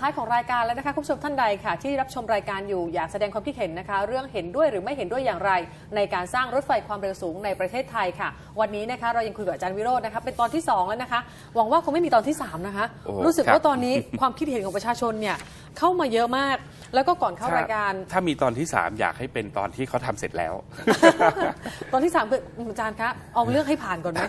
ท้ายของรายการแล้วนะคะคุณผู้ชมท่านใดค่ะ ที่รับชมรายการอยู่อยากแสดงความคิดเห็นนะคะ เรื่องเห็นด้วยหรือไม่เห็นด้วยอย่างไร ในการสร้างรถไฟความเร็วสูงในประเทศไทยค่ะ วันนี้นะคะเรายังคุยกับอาจารย์วิโรจน์นะคะเป็นตอนที่ 2 แล้วนะคะ หวังว่าคงไม่มีตอนที่ 3 นะคะ โอ้รู้สึกครับ ว่าตอนนี้ความคิดเห็นของประชาชนเนี่ยเข้ามาเยอะมาก แล้วก็ก่อนเข้ารายการ ถ้ามีตอนที่ 3 อยากให้เป็นตอนที่เขาทำเสร็จแล้ว ตอนที่3คืออืมอาจารย์คะเอาเรื่องให้ผ่านก่อนไหม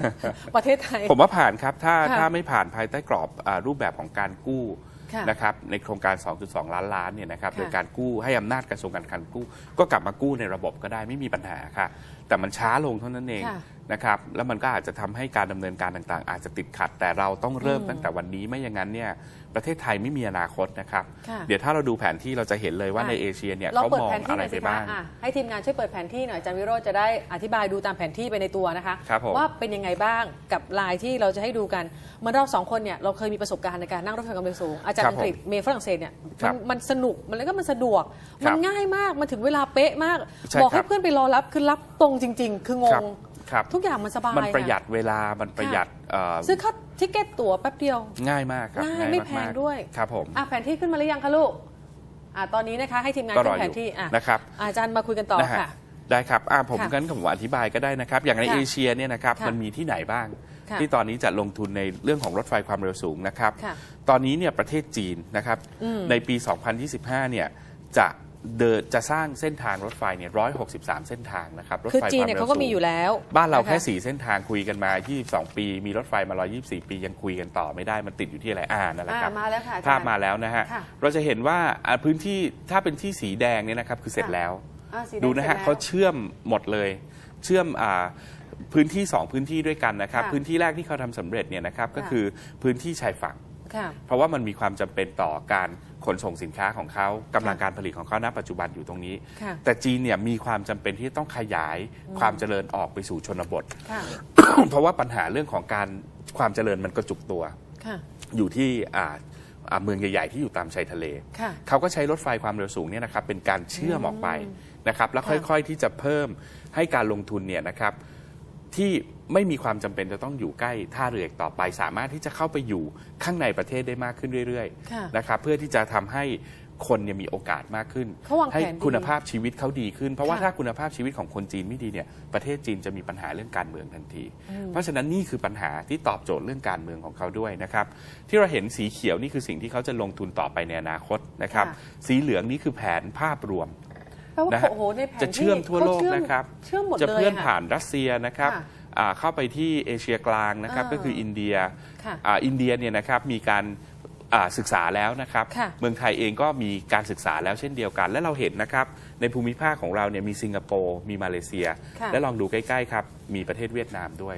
ประเทศไทย ผมว่าผ่านครับ ถ้าค่ะถ้าไม่ผ่านภายใต้กรอบอารูปแบบของการกู้ค่ะ นะครับในโครงการ 2.2 ล้านล้านเนี่ยนะครับค่ะโดยการกู้ให้อำนาจกระทรวงการคลังกู้ ก็กลับมากู้ในระบบก็ได้ไม่มีปัญหาค่ะ แต่มันช้าลงเท่านั้นเองค่ะ นะครับแล้วมันก็อาจจะทำให้การดำเนินการต่างๆ อาจจะติดขัด แต่เราต้องเริ่มอืมตั้งแต่วันนี้ไม่อย่างนั้นเนี่ยประเทศไทยไม่มีอนาคตนะครับค่ะเดี๋ยวถ้าเราดูแผนที่เราจะเห็นเลยว่าอะในเอเชียเนี่ยลองเขาเปิดมองแผนที่อะหไรน่อยไปสิคะบ้างอะให้ทีมงานช่วยเปิดแผนที่หน่อยอาจารย์วิโรจน์จะได้อธิบายดูตามแผนที่ไปในตัวนะคะครับผมว่าเป็นยังไงบ้างกับลายที่เราจะให้ดูกันเหมื่อนเราสองคนเนี่ยเราเคยมีประสบการณ์ในการนั่งรถไฟความเร็วสูงอาจารย์ครับอังกฤษเมย์ฝรั่งเศสเนี่ยครัมันบมันสนุกมันแล้วก็มันสะดวกครัมันบง่ายมากมันถึงเวลาเป๊ะมากใช่บอกให้ครับเพื่อนไปรอรับคือรับตรงจริง ๆ คืองครับง ครับ ทุกอย่างมันสบายมันประหยัดค่เวลามันประหยัดเอ่อซื้อค่าทิเก็ตตั๋วแป๊บเดียว ง่ายมากครับง่ายไม่แพงากๆด้วยครับผมอะแผนที่ขึ้นมาหรือยังคะลูกอะตอนนี้นะคะให้ทีมงานก็รขึ้อนแผอนยู่ที่อะนะครับอาจารย์มาคุยกันต่อนะฮะค่ะได้ครับอ่าผมค่ะงั้นผมอธิบายก็ได้นะครับ อย่างในค่ะเอเชียเนี่ยนะครับค่ะมันมีที่ไหนบ้างค่ะที่ตอนนี้จะลงทุนในเรื่องของรถไฟความเร็วสูงนะครับค่ะตอนนี้เนี่ยประเทศจีนนะครับอืมในปี 2025 เนี่ยจะ เดินจะสร้างเส้นทางรถไฟเนี่ย163เส้นทางนะครับรถคือไฟจีนความเนี่ยเร็วเขาก็มีสูงอยู่แล้ว บ้านเราะะแค่4เส้นทางคุยกันมา 22 ปี มีรถไฟมา 124 ปียังคุยกันต่อไม่ได้มันติดอยู่ที่อะไรอ่านั่นแหละครับอ่ามาแล้วค่ะอาจารย์ภาพมาแล้วนะฮะค่ะเราจะเห็นว่าอ่าพื้นที่ถ้าเป็นที่สีแดงเนี่ยนะครับคือเสร็จค่ะแล้วอ่สีแงดูนะฮะสร็จแล้วเขาเชื่อมหมดเลย เชื่อมอ่าพื้นที่ 2 พื้นที่ด้วยกันนะครับค่ะพื้นที่แรกที่เขาทำสำเร็จเนี่ยนะครับก็ค่ะคือพื้นที่ชายฝั่งค่ะ เพราะว่ามันมีความจำเป็นต่อการขนส่งสินค้าของเขากำลังการผลิตของเขาณปัจจุบันอยู่ตรงนี้ค่ะแต่จีนเนี่ยมีความจำเป็นที่ต้องขยายความเจริญออกไปสู่ชนบทค่ะเพราะว่าปัญหาเรื่องของการความเจริญมันกระจุกตัวค่ะอยู่ที่อ่าอ่าเมืองใหญ่ ๆ ที่อยู่ตามชายทะเลค่ะเขาก็ใช้รถไฟความเร็วสูงเนี่ยนะครับเป็นการเชื่อมออกไปนะครับ แล้วค่ะค่อยๆที่จะเพิ่มให้การลงทุนเนี่ยนะครับที่ ไม่มีความจำเป็นจะต้องอยู่ใกล้ท่าเรืออีกต่อไป สามารถที่จะเข้าไปอยู่ข้างในประเทศได้มากขึ้นเรื่อยค่ะๆนะครับเพื่อที่จะทำให้คนเนี่ยมีโอกาสมากขึ้นเขาวางแผนให้ดีคุณภาพชีวิตเขาดีขึ้น เพราะว่าค่ะถ้าคุณภาพชีวิตของคนจีนไม่ดีเนี่ยประเทศจีนจะมีปัญหาเรื่องการเมืองทันที เพราะฉะนั้นนี่คือปัญหาที่ตอบโจทย์เรื่องการเมืองของเขาด้วยนะครับที่เราเห็นสีเขียวนี่คือสิ่งที่เขาจะลงทุนต่อไปในอนาคตนะครับค่ะสีเหลืองนี่คือแผนภาพรวมแปลว่านะฮะโอ้โหในแผนจะเชื่อมทั่วโลกเขาเชื่อมนะครับเชื่อมหมดจะเลยเพื่อนค่ะผ่านรัสเซียนะครับค่ะอ่า เข้าไปที่เอเชียกลางนะครับอ่าก็คืออินเดียค่ะอ่าอินเดียเนี่ยนะครับมีการอ่าศึกษาแล้วนะครับค่ะเมืองไทยเองก็มีการศึกษาแล้วเช่นเดียวกัน และเราเห็นนะครับ ในภูมิภาคของเราเนี่ยมีสิงคโปร์มีมาเลเซียค่ะและลองดูใกล้ๆครับ มีประเทศเวียดนามด้วย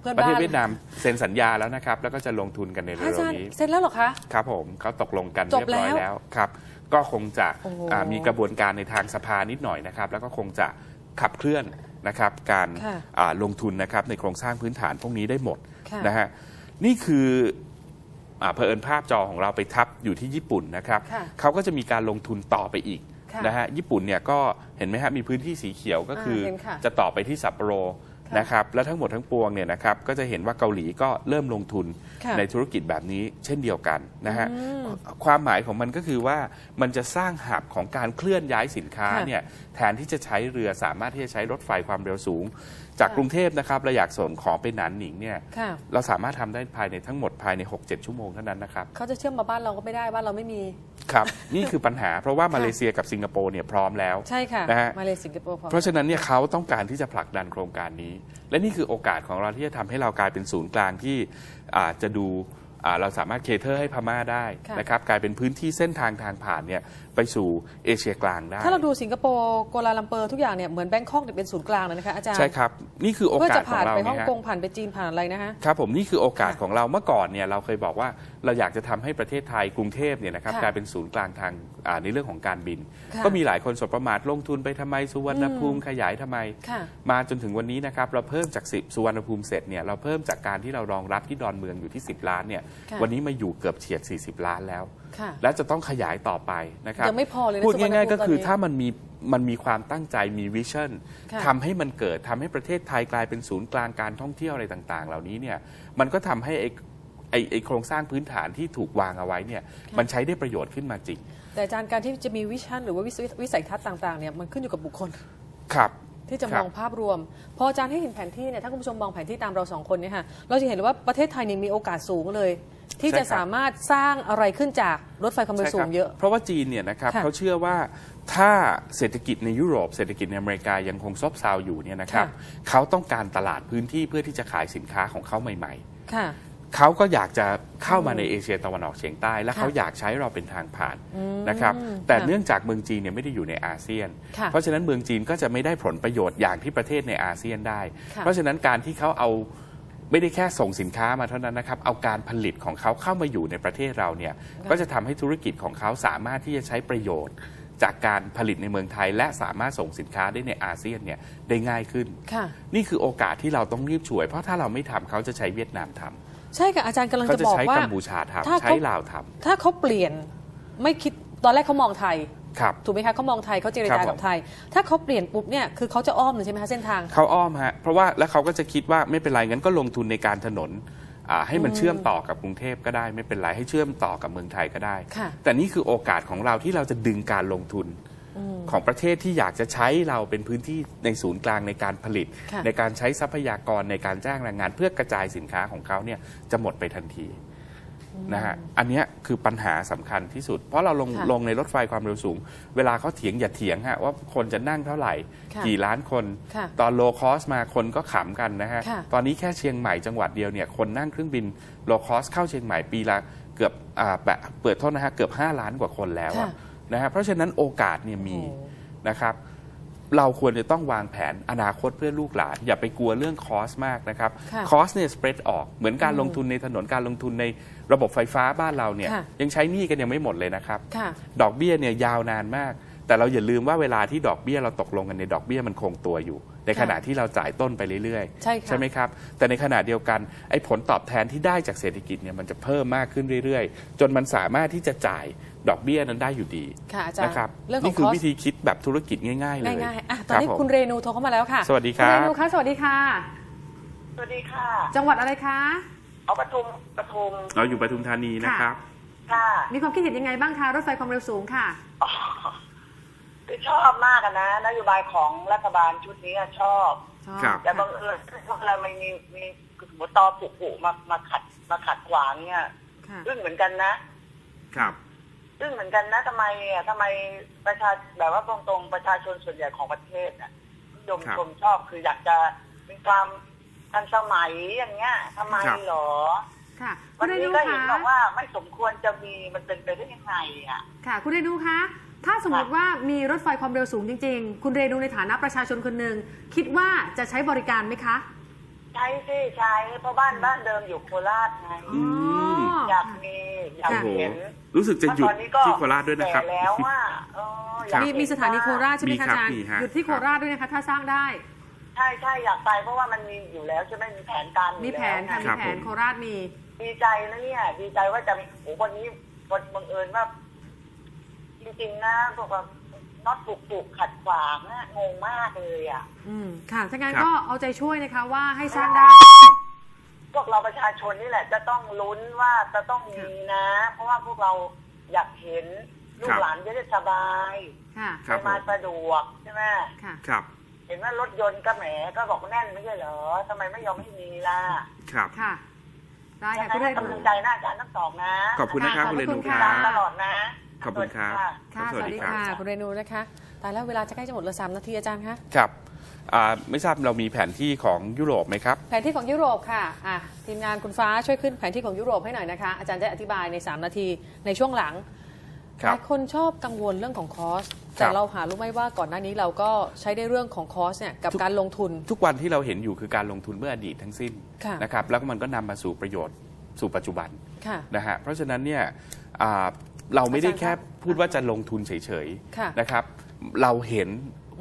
เพื่อนประบ้าเทศนเวียดนามเซ็นสัญญาแล้วนะครับ แล้วก็จะลงทุนกันในเร็อาจาวรย์ๆนี้เสร็จแล้วเหรอคะครับผมเขาตกลงกันจบเรียบร้อยแล้วแล้วครับ ก็คงจะโอ้โหอ่ามีกระบวนการในทางสภานิดหน่อยนะครับ แล้วก็คงจะขับเคลื่อน นะครับการค่ะอ่าลงทุนนะครับในโครงสร้างพื้นฐานพวกนี้ได้หมดค่ะนะฮะนี่คืออ่าเผอิญภาพจอของเราไปทับอยู่ที่ญี่ปุ่นนะครับค่ะเขาก็จะมีการลงทุนต่อไปอีกค่ะนะฮะญี่ปุ่นเนี่ยก็เห็นไหมฮะมีพื้นที่สีเขียวก็คือเห็นค่ะจะต่อไปที่ซัปโปโรค่ะ นะครับและทั้งหมดทั้งปวงเนี่ยนะครับก็จะเห็นว่าเกาหลีก็เริ่มลงทุนค่ะในธุรกิจแบบนี้เช่นเดียวกันนะฮะอืมความหมายของมันก็คือว่ามันจะสร้างหับของการเคลื่อนย้ายสินค้าค่ะ เนี่ยแทนที่จะใช้เรือสามารถที่จะใช้รถไฟความเร็วสูง จากค่ะกรุงเทพนะครับเราอยากส่งของไปหนานหนิงเนี่ยค่ะเราสามารถทำได้ภายในทั้งหมดภายใน 6-7 ชั่วโมงเท่านั้นนะครับเขาจะเชื่อมมาบ้านเราก็ไม่ได้บ้านเราไม่มีครับนี่คือปัญหาเพราะว่ามาเลเซียกับสิงคโปร์เนี่ยพร้อมแล้วใช่ค่ะนะฮะมาเลเซียสิงคโปร์พอเพราะฉะนั้นเนี่ยเขาต้องการที่จะผลักดันโครงการนี้ และนี่คือโอกาสของเราที่จะทำให้เรากลายเป็นศูนย์กลางที่อาจจะดูอ่า เราสามารถเคเทอร์ให้พม่าได้ค่ะนะครับกลายเป็นพื้นที่เส้นทางทางผ่านเนี่ยไปสู่เอเชียกลางได้ ถ้าเราดูสิงคโปร์กัวลาลัมเปอร์ทุกอย่างเนี่ยเหมือนแบงคอกเนี่ยเป็นศูนย์กลางเลยนะคะอาจารย์ ใช่ครับ นี่คือโอเพื่อกาสจะของผ่านเราไปฮ่เนี่องยฮะกงผ่านไปจีนผ่านอะไรนะฮะครับผมนี่คือโอกาสค่ะของเราเมื่อก่อนเนี่ยเราเคยบอกว่าเราอยากจะทำให้ประเทศไทยกรุงเทพเนี่ยนะครับค่ะกลายเป็นศูนย์กลางทางอ่าในเรื่องของการบินค่ะก็มีหลายคนสบประมาทลงทุนไปทำไมสุวรรณภูมิขยายทำไมค่ะมาจนถึงวันนี้นะครับเราเพิ่มจากสิสุวรรณภูมิเสร็จเนี่ยเราเพิ่มจากการที่เรารองรับที่ดอนเมืองอยู่ที่ 10 ล้านเนี่ยค่ะวันนี้มาอยู่เกือบเฉียด 40 ล้านแล้วค่ะและจะต้องขยายต่อไปนะครับยังไม่พอเลยนะพูดสุวรรณง่ายภูมิๆก็คือตอนนี้ถ้ามันมีมันมีความตั้งใจมีวิชั่นค่ะทำให้มันเกิดทำให้ประเทศไทยกลายเป็นศูนย์กลางการท่องเที่ยวอะไรต่างๆ เหล่านี้เนี่ยมันก็ทำให้ไอ้ไอไอโครงสร้างพื้นฐานที่ถูกวางเอาไว้เนี่ยมันใช้ได้ประโยชน์ขึ้นมาจริง แต่อาจารย์การที่จะมีวิชั่นหรือว่าวิสวิสัยทัศน์ต่างๆเนี่ยมันขึ้นอยู่กับบุคคลครับ ที่จะครัมบองภาพรวม พออาจารย์ให้เห็นแผนที่เนี่ยถ้าคุณผู้ชมมองแผนที่ตามเราสองคนเนี่ยค่ะเราจะเห็นเลยว่าประเทศไทยเนี่ยมีโอกาสสูงเลย ที่จะสามารถสร้างอะไรขึ้นจากรถไฟความเร็วสูใช่งคบเยอะ เพราะว่าจีนเนี่ยนะครับค่ะเขาเชื่อว่าถ้าเศรษฐกิจในยุโรปเศรษฐกิจในอเมริกายังคงซบเซาอยู่เนี่ยนะครับค่ะเขาต้องการตลาดพื้นที่เพื่อที่จะขายสินค้าของเขาใหม่ค่ะๆ เขาก็อยากจะเข้ามาในเอเชียตะวันออกเฉียงใต้ และค่ะเขาอยากใช้เราเป็นทางผ่านอืมนะครับแต่ค่ะเนื่องจากเมืองจีนเนี่ยไม่ได้อยู่ในอาเซียนค่ะเพราะฉะนั้นเมืองจีนก็จะไม่ได้ผลประโยชน์อย่างที่ประเทศในอาเซียนได้ค่ะเพราะฉะนั้นการที่เขาเอาไม่ได้แค่ส่งสินค้ามาเท่านั้นนะครับ เอาการผลิตของเขาเข้ามาอยู่ในประเทศเราเนี่ยก็จะทำให้ธุรกิจของเขาสามารถที่จะใช้ประโยชน์จากการผลิตในเมืองไทย และสามารถส่งสินค้าได้ในอาเซียนเนี่ยได้ง่ายขึ้นค่ะนี่คือโอกาสที่เราต้องรีบช่วย เพราะถ้าเราไม่ทำเขาจะใช้เวียดนามท ใช่ค่ะอาจารย์กำลังำเขาจะจะบอกใช้ว่า กัมพูชาทถ้าำใช้เขาลาวทำถ้าเขาเปลี่ยนไม่คิดตอนแรกเขามองไทยครับ ถูกไหมคะเขามองไทยเขาเจรครัจาบผม กับไทย ถ้าเขาเปลี่ยนปุ๊บเนี่ยคือเขาจะอ้อมเลยใช่ไหมคะเส้นทาง เขาอ้อมฮะเพราะว่าแล้วเขาก็จะคิดว่าไม่เป็นไรงั้นก็ลงทุนในการถนนอ่าให้มันเชื่อมต่อกับกรุงเทพก็ได้ไม่เป็นไรให้เชื่อมต่อกับเมืองไทยก็ได้ ค่ะ แต่นี่คือโอกาสของเราที่เราจะดึงการลงทุน ของประเทศที่อยากจะใช้เราเป็นพื้นที่ในศูนย์กลางในการผลิตค่ะในการใช้ทรัพยากรในการจ้างแรงงาน เพื่อกระจายสินค้าของเขาเนี่ยจะหมดไปทันทีนะฮะอันเนี้ยคือปัญหาสำคัญที่สุด เพราะเราลงค่ะลงในรถไฟความเร็วสูง เวลาเขาเถียงอย่าเถียงฮะว่าคนจะนั่งเท่าไหร่ค่ะกี่ล้านคนค่ะตอนโลคอสมาคนก็ขำกันนะฮะค่ะตอนนี้แค่เชียงใหม่จังหวัดเดียวเนี่ยคนนั่งเครื่องบินโลคอสเข้าเชียงใหม่ปีละเกือบอ่าแบบเปิดโทษนะฮะเกือบ 5 ล้านกว่าคนแล้วอะค่ะ นะฮะเพราะฉะนั้นโอกาสเนี่ยมีโอ้นะครับเราควรจะต้องวางแผนอนาคตเพื่อลูกหลาน อย่าไปกลัวเรื่องคอสมากนะครับค่ะคอสเนี่ยสเปรดออกเหมือนการลงทุนในถนนการลงทุนในระบบไฟฟ้าบ้านเราเนี่ยค่ะยังใช้หนี้กันยังไม่หมดเลยนะครับค่ะดอกเบี้ยเนี่ยยาวนานมาก แต่เราอย่าลืมว่าเวลาที่ดอกเบี้ยเราตกลงกันในดอกเบี้ยมันคงตัวอยู่ ในขณะที่เราจ่ายต้นไปเรื่อยๆ ใช่ค่ะไหมครับ แต่ในขณะเดียวกันไอ้ผลตอบแทนที่ได้จากเศรษฐกิจเนี่ยมันจะเพิ่มมากขึ้นเรื่อยๆ จนมันสามารถที่จะจ่ายดอกเบี้ยนั้นได้อยู่ดีค่ะอาจารย์นะครับเรื่องของนี่คือ cost วิธีคิดแบบธุรกิจง่ายๆ เลยง่ายๆอะตอนนี้รับผม คุณเรนูโทรเข้ามาแล้วค่ะสวัสดีครับ ณเรนูคะสวัสดีค่ะ สวัสดีค่ะ จังหวัดอะไรคะ เอาปทุมปทุมเราอยู่ปทุมธานีนะครับ ค่ะ มีความคิดเห็นยังไงบ้างคะรถไฟความเร็วสูงค่ะ อ๋อ คือชอบมากอะนะ นโยบายของรัฐบาลชุดนี้อะชอบ ครับ แต่บังเอิญว่าอะไรมันมีมีสมมติตอปุปุมามาขัดมาขัดขวางเนี่ยค่ะอึ้งเหมือนกันนะครับ อึ้งเหมือนกันนะทำไมอะทำไมประชาแบบว่าตรงๆประชาชนส่วนใหญ่ของประเทศน่ะนิยมครับ ชมชอบคืออยากจะมีความทันสมัยอย่างเงี้ยทำไมครับหรอ ค่ะคุวัณนเรนี้นูก็คะเห็นบอกว่าไม่สมควรจะมีมันเป็นไปได้ยังไงอะ ค่ะ คุณเรนูคะ ถ้าสมมติว่ามีรถไฟความเร็วสูงจริง ๆ คุณเรนูในฐานะประชาชนคนหนึ่งคิดว่าจะใช้บริการไหมคะใช่สิใช่เพราะบ้านบ้านเดิมอยู่โคราชไงอืมอยากมีอยากโอ้โหเห็นรู้สึกจะหยุดตอนนี้ก็ที่โคราชด้วยนะครับแก่แล้วว่าเอออยากมีเห็นมีสถานีโคราชใช่ไหมมีคะครับอาจารย์มีฮะ หยุดที่โคราชด้วยนะคะ ถ้าสร้างได้ ใช่ใช่อยากไปเพราะว่ามันมีอยู่แล้วใช่ไหมมีแผนการอยู่มีแผนค่ะ ล้วมีไงแผนโคราชมี ดีใจนะเนี่ย ดีใจว่าจะมีโอ้วันนี้วันบังเอิญว่า จริงๆนะพวกว่าน็อตปุกปุกขัดขวางนะงงมากเลยอะ อืมค่ะถ้างั้นครับ ก็เอาใจช่วยนะคะว่าให้สร้างได้ พวกเราประชาชนนี่แหละ จะต้องลุ้นว่าจะต้องมีนะ เพราะว่าพวกเราอยากเห็นลูครักบหลานจะได้สบายค่ะ ครัไปบมาผมสะดวกใช่ไหมค่ะ ครับ เห็นว่ารถยนต์ก็แหมก็บอกแน่นไม่ใช่เหรอทำไมไม่ยอมให้มีล่ะครับ ค่ะ ได้ยังค่ะไงคุณเรนูให้กำลังใจหน้าอาจารย์ทั้งสองนะขอบคุณนะครับค่ะคุณเรนูขอบคุณคค่ะรัตามตบลอดนะ ขอบคุณครับสวัสดีะค่ะสวัสดีสวัสดีครับค่ะคุณเรนูนะคะตายแล้วเวลาจะใกล้จะหมดเหลือสามนาทีอาจารย์คะครับอ่าไม่ทราบเรามีแผนที่ของยุโรปไหมครับ แผนที่ของยุโรปค่ะอะทีมงานคุณฟ้าช่วยขึ้นแผนที่ของยุโรปให้หน่อยนะคะ อาจารย์จะอธิบายใน 3 นาทีในช่วงหลังครัหบลายคนชอบกังวลเรื่องของคอสคแต่รับเราหารู้ไหมว่าก่อนหน้านี้เราก็ใช้ได้เรื่องของคอสเนี่ยกับทุกการลงทุน ทุกวันที่เราเห็นอยู่คือการลงทุนเมื่ออดีตทั้งสิ้นค่ะนะครับแล้วก็มันก็นำมาสู่ประโยชน์สู่ปัจจุบันค่ะนะฮะเพราะฉะนั้นเนี่ยอ่า เราไม่ได้อาจารย์แค่ครับพูดว่าจะลงทุนเฉยค่ะๆนะครับ เราเห็น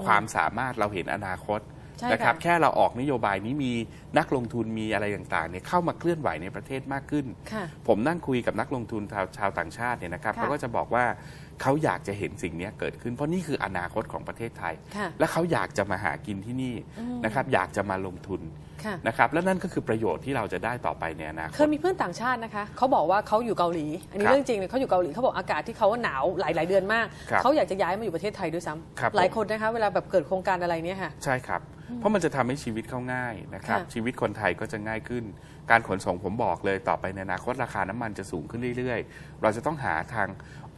ความสามารถเราเห็นอนาคตใช่นะครับค่ะแค่เราออกนโยบายนี้มีนักลงทุนมีอะไรต่างๆเนี่ยเข้ามาเคลื่อนไหวในประเทศมากขึ้นค่ะผมนั่งคุยกับนักลงทุนชาวชาวต่างชาติเนี่ยนะครับค่ะเขาก็จะบอกว่า เขาอยากจะเห็นสิ่งเนี้ยเกิดขึ้น เพราะนี่คืออนาคตของประเทศไทยค่ะและเขาอยากจะมาหากินที่นี่นะครับอยากจะมาลงทุนค่ะนะครับและนั่นก็คือประโยชน์ที่เราจะได้ต่อไปในอนาคเคตยมีเพื่อนต่างชาตินะคะเขาบอกว่าเขาอยู่เกาหลี อันนี้ครับเรื่องจริงเลยเขาอยู่เกาหลีเขาบอกอากาศที่เขาว่าหนาวหลายหลาย ๆ เดือนมากครับเขาอยากจะย้ายมาอยู่ประเทศไทยด้วยซ้ครับำหลายผมคนนะคะเวลาแบบเกิดโครงการอะไรเนี่ยค่ะใช่ครับเพราะมันจะทำให้ชีวิตเขาง่ายนะครับค่ะชีวิตคนไทยก็จะง่ายขึ้น การขนส่งผมบอกเลยต่อไปในอนาคตราคาน้ำมันจะสูงขึ้นเรื่อย ๆ เราจะต้องหาทาง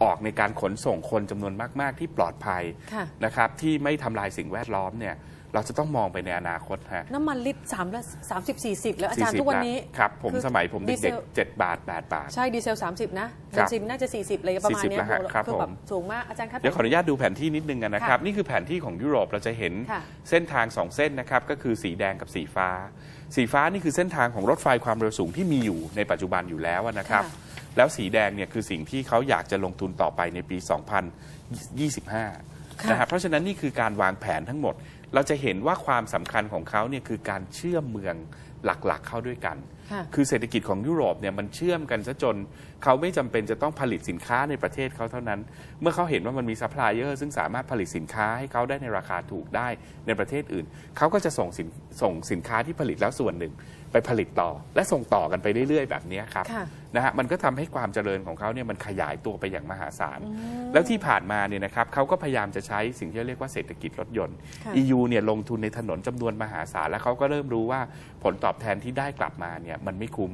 ออกในการขนส่งคนจำนวนมาก ๆ ที่ปลอดภัยค่ะนะครับที่ไม่ทำลายสิ่งแวดล้อมเนี่ย เราจะต้องมองไปในอนาคตฮะน้ำมันลิตรสามละสามสิบสี่สิบแล้วอาจารย์40ทุกวันนี้ครับ ผมคือสมัยผมดีเด็กซลๆ7บาท8บาท ใช่ ดีเซล30นะคเบรับนซินน่าจะ40อะไรประมาณเนี้ย40แล้วฮะครับคือแบบผมสูงมากอาจารย์ครับเดี๋ยวขออนุญาตดูแผนที่นิดนึงกันนะครับค่ะนี่คือแผนที่ของยุโรปเราจะเห็นค่ะเส้นทางสองเส้นนะครับก็คือสีแดงกับสีฟ้า สีฟ้านี่คือเส้นทางของรถไฟความเร็วสูงที่มีอยู่ในปัจจุบันอยู่แล้วนะครับค่ะแล้วสีแดงเนี่ยคือสิ่งที่เขาอยากจะลงทุนต่อไปในปี 2025ค่ะนะครับเพราะฉะนั้นนี่คือการวางแผนทั้งหมด เราจะเห็นว่าความสำคัญของเขาเนี่ยคือการเชื่อมเมืองหลักๆ เข้าด้วยกันค่ะคือเศรษฐกิจของยุโรปเนี่ยมันเชื่อมกันซะจน เขาไม่จำเป็นจะต้องผลิตสินค้าในประเทศเขาเท่านั้น เมื่อเขาเห็นว่ามันมีซัพพลายเออร์ซึ่งสามารถผลิตสินค้าให้เขาได้ในราคาถูกได้ในประเทศอื่น เขาก็จะส่งสินส่งสินค้าที่ผลิตแล้วส่วนหนึ่ง ไปผลิตต่อ และส่งต่อกันไปเรื่อยๆ แบบเนี้ยครับค่ะนะฮะมันก็ทำให้ความเจริญของเขาเนี่ยมันขยายตัวไปอย่างมหาศาล แล้วที่ผ่านมาเนี่ยนะครับเขาก็พยายามจะใช้สิ่งที่เรียกว่าเศรษฐกิจรถยนต์ค่ะ EU เนี่ยลงทุนในถนนจำนวนมหาศาล แล้วเขาก็เริ่มรู้ว่าผลตอบแทนที่ได้กลับมาเนี่ยมันไม่คุ้ม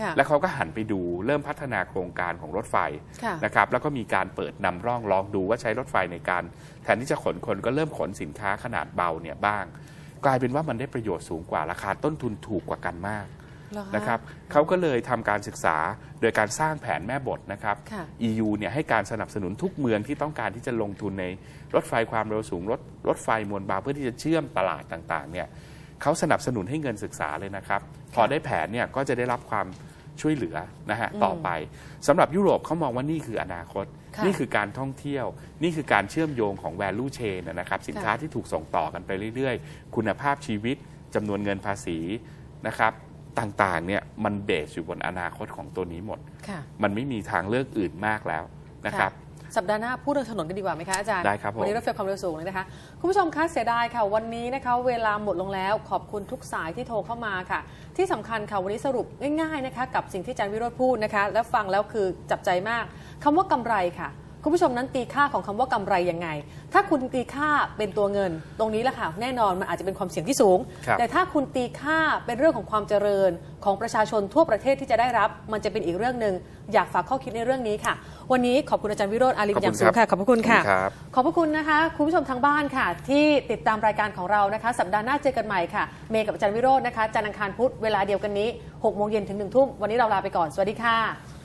ค่ะแล้วเขาก็หันไปดูเริ่มพัฒนาโครงการของรถไฟค่ะนะครับแล้วก็มีการเปิดนำร่องลองดูว่าใช้รถไฟในการ แทนที่จะขนคนก็เริ่มขนสินค้าขนาดเบาเนี่ยบ้าง กลายเป็นว่ามันได้ประโยชน์สูงกว่าราคาต้นทุนถูกกว่ากันมากเหรอคะนะครับเขาก็เลยทำการศึกษาโดยการสร้างแผนแม่บทนะครับค่ะ EU เนี่ยให้การสนับสนุนทุกเมืองที่ต้องการที่จะลงทุนในรถไฟความเร็วสูงรถรถไฟมวลเบาเพื่อที่จะเชื่อมตลาดต่างๆเนี่ยเขาสนับสนุนให้เงินศึกษาเลยนะครับ พอได้แผนเนี่ยก็จะได้รับความ ช่วยเหลือนะฮะต่อไปสำหรับยุโรปเขามองว่านี่คืออนาคตค่ะนี่คือการท่องเที่ยว นี่คือการเชื่อมโยงของ value chain นะครับสินค้าค่ะที่ถูกส่งต่อกันไปเรื่อยๆ คุณภาพชีวิตจำนวนเงินภาษีนะครับต่างๆเนี่ยมันเบสอยู่บนอนาคตของตัวนี้หมดค่ะมันไม่มีทางเลือกอื่นมากแล้วนะครับ สัปดาห์หน้าพูดเรื่องถนนกันดีกว่าไหมคะอาจารย์ได้ครับผมวันนี้รถไฟความเร็วสูงเลยนะคะ คุณผู้ชมคะเสียดายค่ะ วันนี้นะคะเวลาหมดลงแล้วขอบคุณทุกสายที่โทรเข้ามาค่ะ ที่สำคัญค่ะวันนี้สรุปง่ายๆนะคะกับสิ่งที่อาจารย์วิโรธพูดนะคะ และฟังแล้วคือจับใจมากคำว่ากำไรค่ะ คุณผู้ชมนั้นตีค่าของคำว่ากำไรยังไง ถ้าคุณตีค่าเป็นตัวเงิน ตรงนี้แหละค่ะแน่นอนมันอาจจะเป็นความเสี่ยงที่สูงครับแต่ถ้าคุณตีค่าเป็นเรื่องของความเจริญของประชาชนทั่วประเทศที่จะได้รับ มันจะเป็นอีกเรื่องหนึ่งอยากฝากข้อคิดในเรื่องนี้ค่ะ วันนี้ขอบคุณอาจารย์วิโรธอาลิมอย่างสูงค่ะขอบพระคุณค่ะขอบคุณครับขอบพระคุณนะคะ คุณผู้ชมทางบ้านค่ะ ที่ติดตามรายการของเรานะคะ สัปดาห์หน้าเจอกันใหม่ค่ะ เมย์กับอาจารย์วิโรจน์นะคะจันทร์อังคารพุธเวลาเดียวกันนี้6โมงเย็นถึง1ทุ่มวันนี้เราลาไปก่อนสวัสดีค่ะ